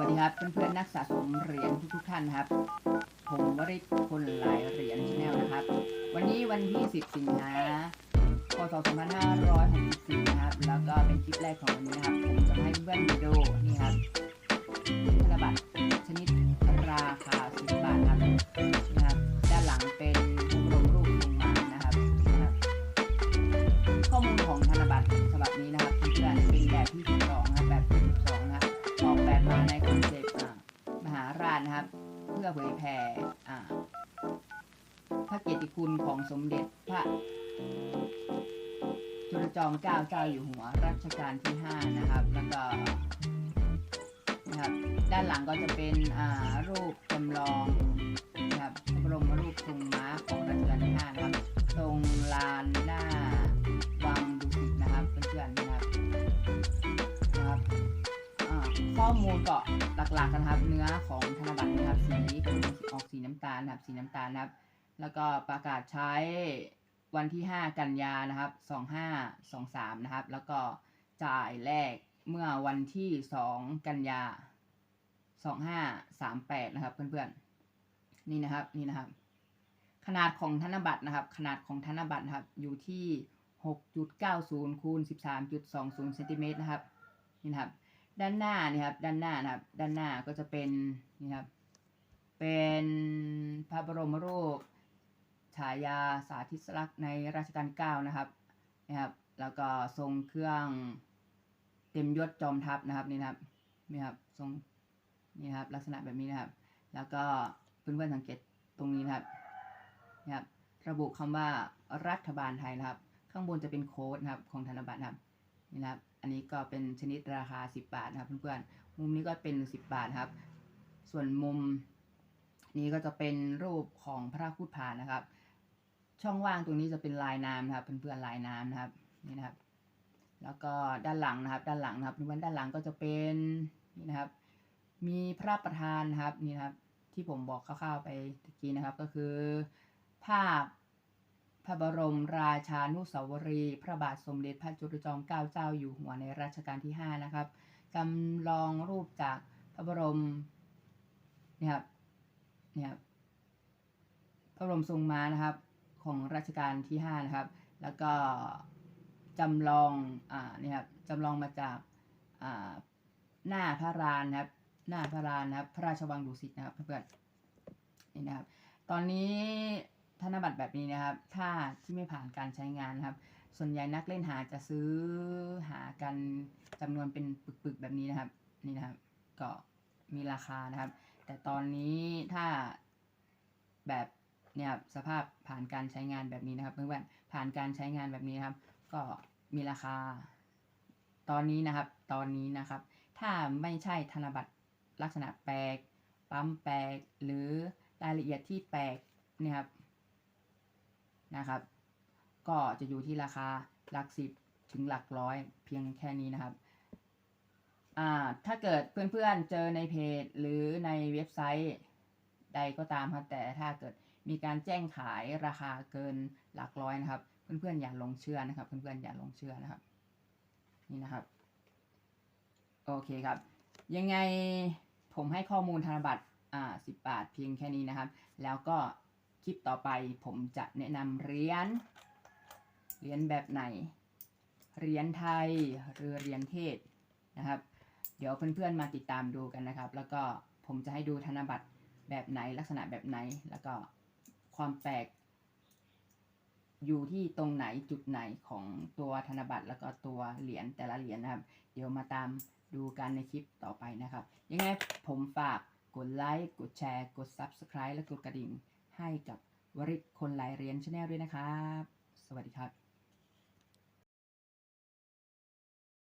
วัสดีครับ เพื่อนๆนักสะสมเหรียญทุกๆท่านครับ ผมวริศคนหลายเหรียญชาแนลนะครับ วันนี้วันที่ 10 สิงหาคศ2564นะครับ แล้วก็เป็นคลิปแรกของวันนี้นะครับ ผมจะให้เพื่อนๆดู อเผยแผ่พระเกียรติคุณของสมเด็จพระจุลจอมเกล้าเจ้าอยู่หัวรัชกาลที่ 5 นะครับ แล้วก็นะครับด้านหลังก็จะเป็นรูป อมูลก็หลักๆกันครับ เนื้อของธนบัตรนะครับสีออกสีน้ำตาลนะครับสีน้ำตาลนะครับ แล้วก็ประกาศใช้วันที่ 5 กันยานะครับ 2523 นะครับ แล้วก็จ่ายแรกเมื่อวันที่ 2 กันยา 2538 นะครับ เพื่อนๆ นี่นะครับ นี่นะครับ ขนาดของธนบัตรนะครับ ขนาดของธนบัตรนะครับ อยู่ที่ 6.90คูณ13.20เซนติเมตรนะครับ นี่นะครับ ด้านหน้านี่ครับ ด้านหน้านะครับ ด้านหน้าก็จะเป็นนี่ครับ เป็นพระบรมรูปฉายาสาธิสลักษณ์ในรัชกาลเก้านะครับนะครับ แล้วก็ทรงเครื่องเต็มยศจอมทัพนะครับนี่นะครับนี่ครับทรงนี่ครับลักษณะแบบนี้นะครับ แล้วก็เพื่อนๆสังเกตตรงนี้นะครับนะครับ ระบุคำว่ารัฐบาลไทยนะครับ ข้างบนจะเป็นโค้ดนะครับของธนบัตรนะครับ นี่นะครับ อันนี้ก็เป็นชนิดราคา 10 บาทนะครับเพื่อนๆ มุมนี้ก็เป็น 10 บาทครับ ส่วนมุมนี้ก็จะเป็นรูปของพระคูดผานะครับ ช่องว่างตรงนี้จะเป็นลายน้ำนะครับเพื่อนๆลายน้ำนะครับนี่นะครับ แล้วก็ด้านหลังนะครับ ด้านหลังนะครับเพื่อนๆด้านหลังก็จะเป็นนี่นะครับ มีพระประธานนะครับนี่นะครับ ที่ผมบอกคร่าวๆไปตะกี้นะครับก็คือภาพ ระบรมราชานุสาวรีย์พระบาทสมเด็จพระจุลจอมเกล้าเจ้าอยู่หัวในรัชกาลที่ 5 นะครับจำลองรูปจากพระบรมเนี่ยครับเนี่ยครับพระบรมทรงม้านะครับของรัชกาลที่ 5 นะครับ แล้วก็จำลองอ่าเนี่ยครับจำลองมาจากอ่าหน้าพระรานนะครับ หน้าพระรานนะครับ พระราชวังดุสิตนะครับเพื่อนนี่นะครับ ตอนนี้ ธนบัตรแบบนี้นะครับ ถ้าที่ไม่ผ่านการใช้งานนะครับ ส่วนใหญ่นักเล่นหาจะซื้อหากันจำนวนเป็นปึกๆแบบนี้นะครับ นี่นะครับ ก็มีราคานะครับ แต่ตอนนี้ถ้าแบบเนี่ยสภาพผ่านการใช้งานแบบนี้นะครับ เพื่อนๆผ่านการใช้งานแบบนี้นะครับ ก็มีราคา ตอนนี้นะครับ ตอนนี้นะครับ ถ้าไม่ใช่ธนบัตรลักษณะแปลก ปั๊มแปลก หรือรายละเอียดที่แปลกเนี่ยครับ นะครับ ก็จะอยู่ที่ราคาหลักสิบถึงหลักร้อยเพียงแค่นี้นะครับถ้าเกิดเพื่อนๆเจอในเพจหรือในเว็บไซต์ใดก็ตามครับแต่ถ้าเกิดมีการแจ้งขายราคาเกินหลักร้อยนะครับ เพื่อนๆอย่าลงเชื่อนะครับ เพื่อนๆอย่าลงเชื่อนะครับ นี่นะครับ โอเคครับ ยังไงผมให้ข้อมูลธนบัตรอ่าสิบบาทเพียงแค่นี้นะครับ แล้วก็ ลิปต่อไปผมจะแนะนำเหรียญเหรียญแบบไหนเหรียญไทยหรือเหรียญเทศนะครับ เดี๋ยวเพื่อนๆมาติดตามดูกันนะครับ แล้วก็ผมจะให้ดูธนบัตรแบบไหนลักษณะแบบไหน แล้วก็ความแปลก อยู่ที่ตรงไหนจุดไหนของตัวธนบัตรแล้วก็ตัวเหรียญแต่ละเหรียญนะครับ เดี๋ยวมาตามดูกันในคลิปต่อไปนะครับ ยังไงผมฝากกดไลค์กดแชร์ กด Subscribe และกดกระดิ่ง ให้กับวริศคนหลายเรียนชาแนลด้วยนะครับ สวัสดีครับ